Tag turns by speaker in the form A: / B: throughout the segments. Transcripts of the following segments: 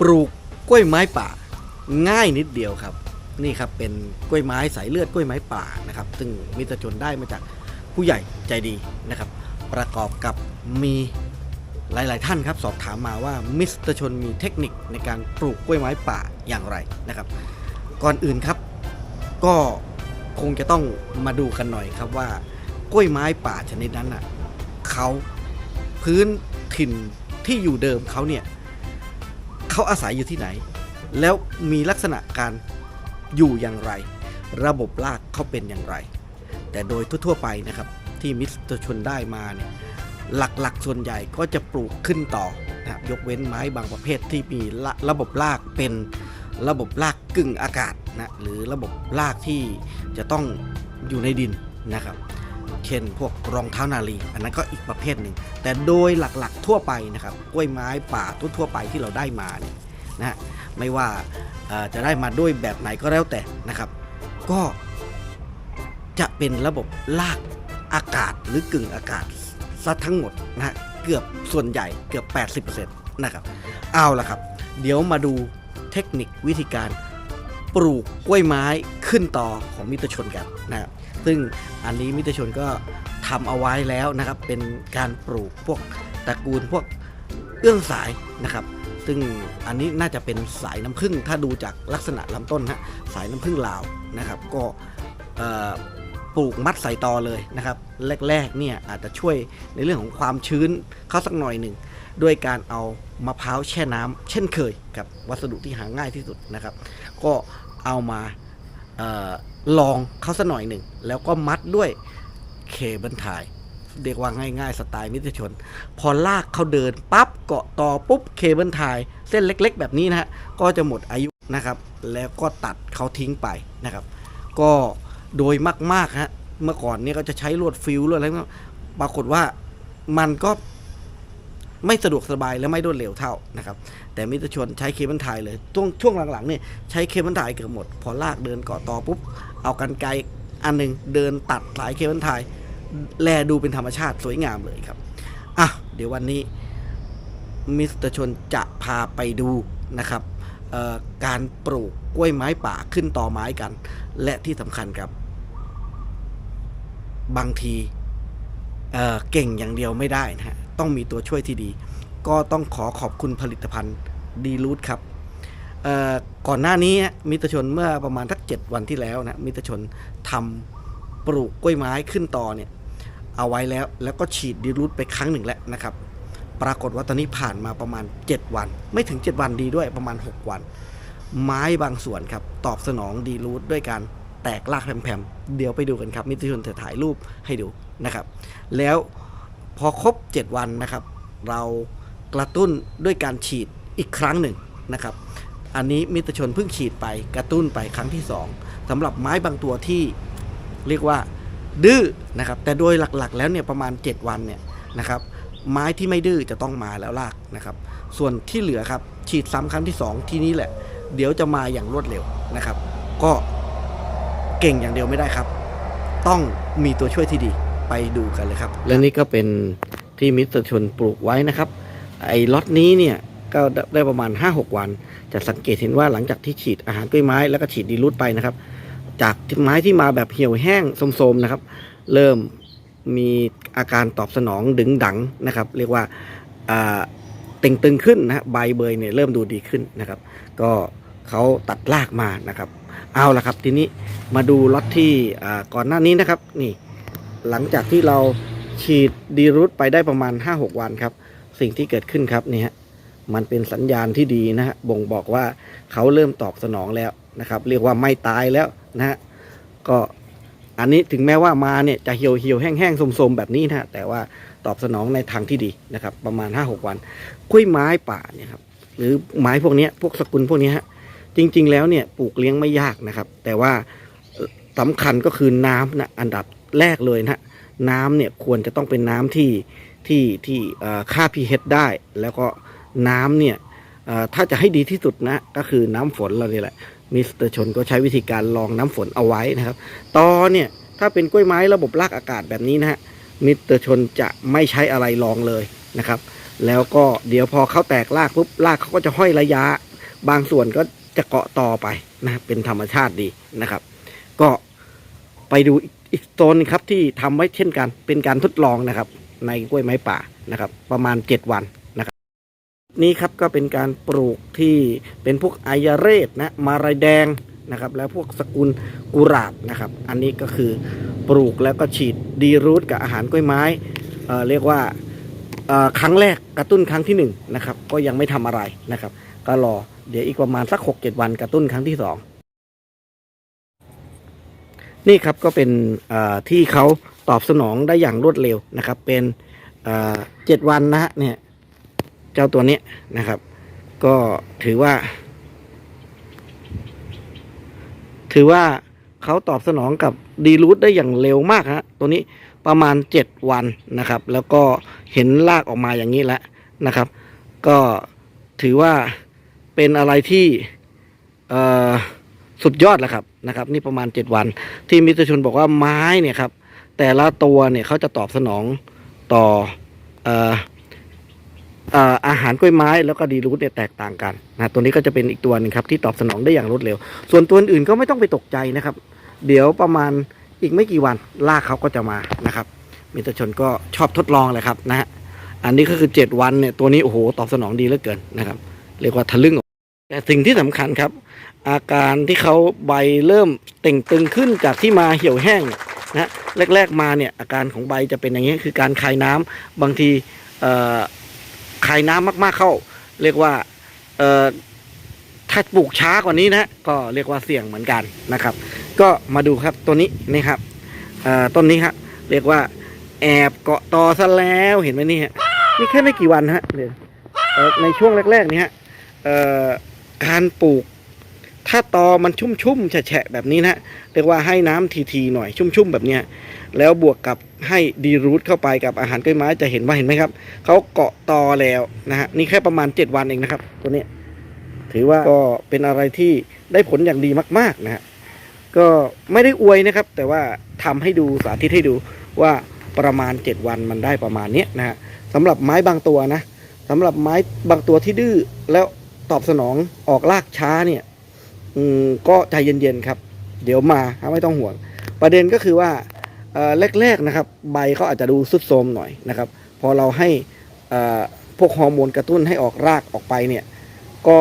A: ปลูกกล้วยไม้ป่า ง่ายนิดเดียวครับ นี่ครับเป็นกล้วยไม้สายเลือดกล้วยไม้ป่านะครับ ซึ่งมิตรชนได้มาจากผู้ใหญ่ใจดีนะครับ ประกอบกับมีหลาย ๆ ท่านครับสอบถามมาว่ามิสเตอร์ชนมีเทคนิคในการปลูกกล้วยไม้ป่าอย่างไรนะครับ ก่อนอื่นครับ ก็คงจะต้องมาดูกันหน่อยครับว่ากล้วยไม้ป่าชนิดนั้นอะเขาพื้นถิ่นที่อยู่เดิมเขาเนี่ย เขาอาศัยอยู่ที่ไหน แล้วมีลักษณะการอยู่อย่างไร ระบบรากเขาเป็นอย่างไร แต่โดยทั่วๆไปนะครับที่มิสเตอร์ชนได้มาเนี่ยหลักๆ ส่วนใหญ่ก็จะปลูกขึ้นต่อนะครับยกเว้นไม้บางประเภทที่มีระระบบรากเป็นระบบรากกึ่งอากาศนะหรือระบบรากที่จะต้องอยู่ในดินนะครับ เช่น พวกรองเท้านาลี อันนั้นก็อีกประเภทหนึ่ง แต่โดยหลักๆทั่วไปนะครับกล้วยไม้ป่าทั่วๆไปที่เราได้มาเนี่ยนะฮะไม่ว่าจะได้มาด้วยแบบไหนก็แล้วแต่นะครับ ก็จะเป็นระบบลากอากาศหรือกึ่งอากาศซะทั้งหมดนะฮะเกือบส่วนใหญ่เกือบ 80%นะครับเอาละครับ เดี๋ยวมาดูเทคนิควิธีการปลูกกล้วยไม้ขึ้นต่อของมิตรชนกันนะครับ ซึ่งอันนี้มิตรชนก็ทำเอาไว้แล้วนะครับ เป็นการปลูกพวกตระกูลพวกเอื้องสายนะครับ ซึ่งอันนี้น่าจะเป็นสายน้ำผึ้งถ้าดูจากลักษณะลำต้นฮะสายน้ำผึ้งลาวนะครับ ก็ปลูกมัดใส่ตอเลยนะครับ แรกๆเนี่ยอาจจะช่วยในเรื่องของความชื้นเข้าสักหน่อยหนึ่งด้วยการเอามะพร้าวแช่น้ำเช่นเคยกับวัสดุที่หาง่ายที่สุดนะครับ ก็เอามา ลองเขาสักหน่อยหนึ่ง แล้วก็มัดด้วยเคเบิลไทยเรียกว่าง่ายๆ สไตล์มิตรชน พอลากเขาเดินปั๊บเกาะต่อปุ๊บเคเบิลไทยเส้นเล็กๆ แบบนี้นะฮะ ก็จะหมดอายุนะครับ แล้วก็ตัดเขาทิ้งไปนะครับ ก็โดยมากๆฮะเมื่อก่อนเนี่ยก็จะใช้ลวดฟิวลวดอะไรปรากฏว่ามันก็ ไม่สะดวกสบายและไม่รวดเร็วเท่านะครับ แต่มิตรชนใช้เคเบิลไทยเลยช่วงช่วงหลังๆเนี่ยใช้เคเบิลไทยเกือบหมด พอลากเดินเกาะต่อปุ๊บ เอากันไกรอันหนึ่งเดินตัดสายเคเบิลไทยแลดูเป็นธรรมชาติสวยงามเลยครับอะเดี๋ยววันนี้มิสเตอร์ชนจะพาไปดูนะครับการปลูกกล้วยไม้ป่าขึ้นต่อไม้กัน และที่สำคัญครับ บางทีเเก่งอย่างเดียวไม่ได้นะฮะ ต้องมีตัวช่วยที่ดี ก็ต้องขอขอบคุณผลิตภัณฑ์ดีรูทครับก่อนหน้านี้มิตรชนเมื่อประมาณทักเจ็ดวันที่แล้วนะมิตรชนทำปลูกกล้วยไม้ขึ้นต่อเนี่ยเอาไว้แล้วแล้วก็ฉีดดีรูทไปครั้งหนึ่งแล้วนะครับ ปรากฏว่าตอนนี้ผ่านมาประมาณ 7 วัน ไม่ถึง 7 วันดีด้วยประมาณ 6 วัน ไม้บางส่วนครับ ตอบสนองดีรูทด้วยการแตกรากแผ่มๆเดี๋ยวไปดูกันครับมิตรชนจะถ่ายรูปให้ดูนะครับ แล้ว พอครบ 7 วันนะครับ เรากระตุ้นด้วยการฉีดอีกครั้งหนึ่งนะครับ อันนี้มิตรชนเพิ่งฉีดไปกระตุ้นไปครั้งที่ 2สำหรับไม้บางตัวที่เรียกว่าดื้อนะครับ แต่โดยหลักๆ แล้วเนี่ยประมาณ 7 วันเนี่ยนะครับไม้ที่ไม่ดื้อจะต้องมาแล้วลากนะครับ ส่วนที่เหลือครับฉีดซ้ำครั้งที่ 2 ที่นี้แหละ เดี๋ยวจะมาอย่างรวดเร็วนะครับ ก็เก่งอย่างเดียวไม่ได้ครับ ต้องมีตัวช่วยที่ดี ไปดูกันเลยครับ และนี่ก็เป็นที่มิสเตอร์ชนปลูกไว้นะครับ ไอ้ล็อตนี้เนี่ยก็ได้ประมาณ 5-6 วัน จะสังเกตเห็นว่าหลังจากที่ฉีดอาหารกล้วยไม้แล้วก็ฉีดดีรูทไปนะครับ จากไม้ที่มาแบบเหี่ยวแห้งโทมๆนะครับ เริ่มมีอาการตอบสนองดึงดังนะครับ เรียกว่าต่งตึงขึ้นนะฮะใบเบยเนี่ยเริ่มดูดีขึ้นนะครับ ก็เขาตัดรากมานะครับ เอาละครับทีนี้มาดูล็อตที่ก่อนหน้านี้นะครับนี่ หลังจากที่เราฉีดดีรูทไปได้ประมาณ 5-6 วันครับ สิ่งที่เกิดขึ้นครับนี่ฮะมันเป็นสัญญาณที่ดีนะฮะบ่งบอกว่าเขาเริ่มตอบสนองแล้วนะครับ เรียกว่าไม่ตายแล้วนะฮะก็อันนี้ถึงแม้ว่ามาเนี่ยจะเหี่ยวเหี่ยวแห้งแห้งๆสมๆแบบนี้นะแต่ว่าตอบสนองในทางที่ดีนะครับ ประมาณ 5-6 วันกล้วยไม้ป่าเนี่ยครับหรือไม้พวกนี้พวกสกุลพวกนี้ฮะจริง ๆ แล้วเนี่ยปลูกเลี้ยงไม่ยากนะครับ แต่ว่าสำคัญก็คือน้ำนะอันดับ แรกเลยนะฮะน้ำเนี่ยควรจะต้องเป็นน้ำที่ที่ที่เอ่อค่า pH ได้ แล้วก็น้ำเนี่ยถ้าจะให้ดีที่สุดนะก็คือน้ำฝนเราเนี่ยแหละมิสเตอร์ชนก็ใช้วิธีการลองน้ำฝนเอาไว้นะครับตอเนี่ยถ้าเป็นกล้วยไม้ระบบรากอากาศแบบนี้นะฮะมิสเตอร์ชนจะไม่ใช้อะไรลองเลยนะครับ แล้วก็เดี๋ยวพอเขาแตกรากปุ๊บรากเขาก็จะห้อยระยะ บางส่วนก็จะเกาะต่อไปนะเป็นธรรมชาติดีนะครับ ก็ไปดูอีก อีกโซนครับที่ทำไว้เช่นกัน เป็นการทดลองนะครับ ในกล้วยไม้ป่านะครับ ประมาณ 7 วันนะครับ นี่ครับก็เป็นการปลูกที่เป็นพวกไอยาเรศนะมารายแดงนะครับ แล้วพวกสกุลกุหลาบนะครับ อันนี้ก็คือปลูกแล้วก็ฉีดดีรูทกับอาหารกล้วยไม้เอ่อเรียกว่าเอ่อครั้งแรกกระตุ้นครั้งที่หนึ่งนะครับก็ยังไม่ทำอะไรนะครับ ก็รอเดี๋ยวอีกประมาณสักหกเจ็ดวันกระตุ้นครั้งที่สอง นี่ครับก็เป็นที่เขาตอบสนองได้อย่างรวดเร็วนะครับ เป็นเจ็ดวันนะฮะเนี่ยเจ้าตัวนี้นะครับ ก็ถือว่า ถือว่าเขาตอบสนองกับดีรูทได้อย่างเร็วมากฮะตัวนี้ประมาณ7วันนะครับ แล้วก็เห็นลากออกมาอย่างนี้แล้วนะครับ ก็ถือว่าเป็นอะไรที่เอ่อ สุดยอดแล้วครับนะครับ นี่ประมาณ 7 วัน ที่มิตรชนบอกว่าไม้เนี่ยครับ แต่ละตัวเนี่ยเขาจะตอบสนองต่อเอ่อเอ่ออาหารกล้วยไม้แล้วก็ดีรูทเนี่ยแตกต่างกันนะตัวนี้ก็จะเป็นอีกตัวหนึงครับที่ตอบสนองได้อย่างรวดเร็ว ส่วนตัวอื่นก็ไม่ต้องไปตกใจนะครับ เดี๋ยวประมาณอีกไม่กี่วันลากเขาก็จะมานะครับ มิตรชนก็ชอบทดลองเลยครับนะฮะอันนี้ก็คือ 7 วันเนี่ยตัวนี้โอ้โหตอบสนองดีเหลือเกินนะครับ เรียกว่าทะลึ่งออกแต่สิ่งที่สำคัญครับ อาการที่เขาใบเริ่มเต่งตึงขึ้นจากที่มาเหี่ยวแห้งนะแรก ๆมาเนี่ยอาการของใบจะเป็นอย่างนี้คือการคายน้ำบางทีคายน้ำมากๆเข้า เรียกว่าถ้าปลูกช้ากว่านี้นะก็เรียกว่าเสี่ยงเหมือนกันนะครับ ก็มาดูครับตัวนี้นี่ครับต้นนี้ครับเรียกว่าแอบเกาะตอซะแล้วเห็นไหมนี่ฮะนี่แค่ไม่กี่วันฮะเลยในช่วงแรกๆนี่ฮะการปลูก ถ้าตอมันชุ่มๆแฉะแบบนี้นะเรียกว่าให้น้ำทีๆหน่อยชุ่มๆแบบเนี้ยแล้วบวกกับให้ดีรูทเข้าไปกับอาหารกล้วยไม้จะเห็นว่าเห็นไหมครับเขาเกาะตอแล้วนะฮะนี่แค่ประมาณ 7 วันเองนะครับ ตัวนี้ถือว่าก็เป็นอะไรที่ได้ผลอย่างดีมาก ๆนะฮะก็ไม่ได้อวยนะครับ แต่ว่าทำให้ดูสาธิตให้ดูว่าประมาณ 7 วันมันได้ประมาณเนี้ยนะฮะสำหรับไม้บางตัวนะสำหรับไม้บางตัวที่ดื้อแล้วตอบสนองออกลากช้าเนี่ย อืมก็ใจเย็นๆครับ เดี๋ยวมาไม่ต้องห่วง ประเด็นก็คือว่าแรกๆนะครับ ใบเขาอาจจะดูสุดโทมหน่อยนะครับ พอเราให้พวกฮอร์โมนกระตุ้นให้ออกรากออกไปเนี่ย ก็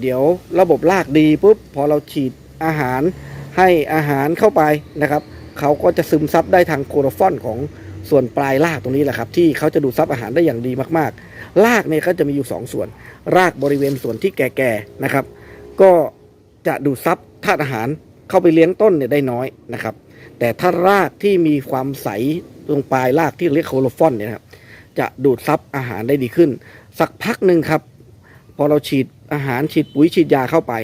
A: เดี๋ยวระบบรากดีปุ๊บพอเราฉีดอาหารให้อาหารเข้าไปนะครับเขาก็จะซึมซับได้ทางโคโรฟอนของส่วนปลายรากตรงนี้แหละครับ ที่เขาจะดูดซับอาหารได้อย่างดีมากๆ รากเนี่ยเขาจะมีอยู่สองส่วน รากบริเวณส่วนที่แก่ๆนะครับ ก็ จะดูดซับธาตุอาหารเข้าไปเลี้ยงต้นเนี่ยได้น้อยนะครับ แต่ถ้ารากที่มีความใสตรงปลายรากที่เรียกโคโลฟอนเนี่ยครับจะดูดซับอาหารได้ดีขึ้น สักพักหนึ่งครับ พอเราฉีดอาหารฉีดปุ๋ยฉีดยาเข้าไป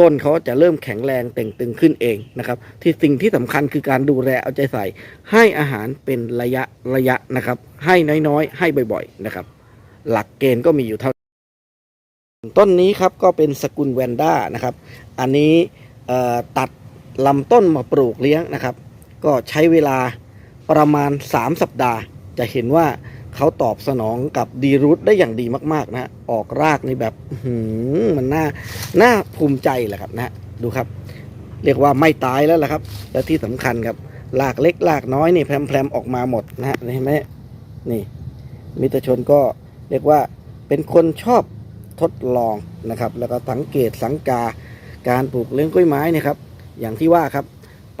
A: ต้นเขาจะเริ่มแข็งแรงเต่งตึงขึ้นเองนะครับ ที่สิ่งที่สำคัญคือการดูแลเอาใจใส่ ให้อาหารเป็นระยะระยะนะครับ ให้น้อยๆ ให้บ่อยๆนะครับ หลักเกณฑ์ก็มีอยู่เท่า ต้นนี้ครับก็เป็นสกุลแวนด้านะครับ อันนี้ตัดลำต้นมาปลูกเลี้ยงนะครับ ก็ใช้เวลาประมาณ 3 สัปดาห์ จะเห็นว่าเขาตอบสนองกับดีรูทได้อย่างดีมาก ๆ นะออกรากนี่แบบมันน่าน่าภูมิใจแหละครับนะดูครับ เรียกว่าไม่ตายแล้วแหละครับ และที่สำคัญครับรากเล็กรากน้อยนี่แพรมๆออกมาหมดนะฮะเห็นไหมนี่ มิตรชนก็เรียกว่าเป็นคนชอบ ทดลองนะครับ แล้วก็สังเกตสังกาการปลูกเลี้ยงกล้วยไม้เนยครับ อย่างที่ว่าครับ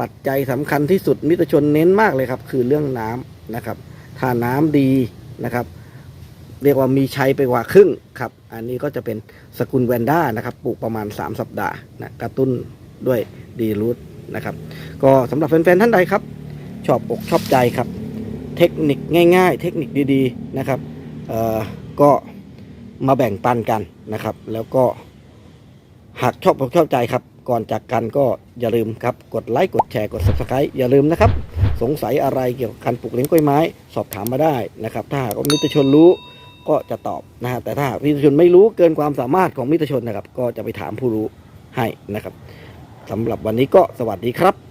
A: ปัจจัยสำคัญที่สุดมิตรชนเน้นมากเลยครับ คือเรื่องน้ำนะครับ ถ้าน้ำดีนะครับ เรียกว่ามีชัยไปกว่าครึ่งครับ อันนี้ก็จะเป็นสกุลแวนด้านะครับปลูกประมาณ 3 สัปดาห์นะกระตุ้นด้วยดีรูทนะครับ ก็สำหรับแฟนๆท่านใดครับ ชอบอกชอบใจครับ เทคนิคง่าย ๆ เทคนิคดีๆนะครับเอ่อก็ มาแบ่งปันกันนะครับ แล้วก็หากชอบอกชอบใจครับ ก่อนจากกันก็อย่าลืมครับ กดไลค์กดแชร์กด subscribe อย่าลืมนะครับ สงสัยอะไรเกี่ยวกับการปลูกเลี้ยงกล้วยไม้ สอบถามมาได้นะครับ ถ้าหากมิตรชนรู้ก็จะตอบนะฮะแต่ถ้าหากมิตรชนไม่รู้เกินความสามารถของมิตรชนนะครับ ก็จะไปถามผู้รู้ให้นะครับสำหรับวันนี้ก็สวัสดีครับ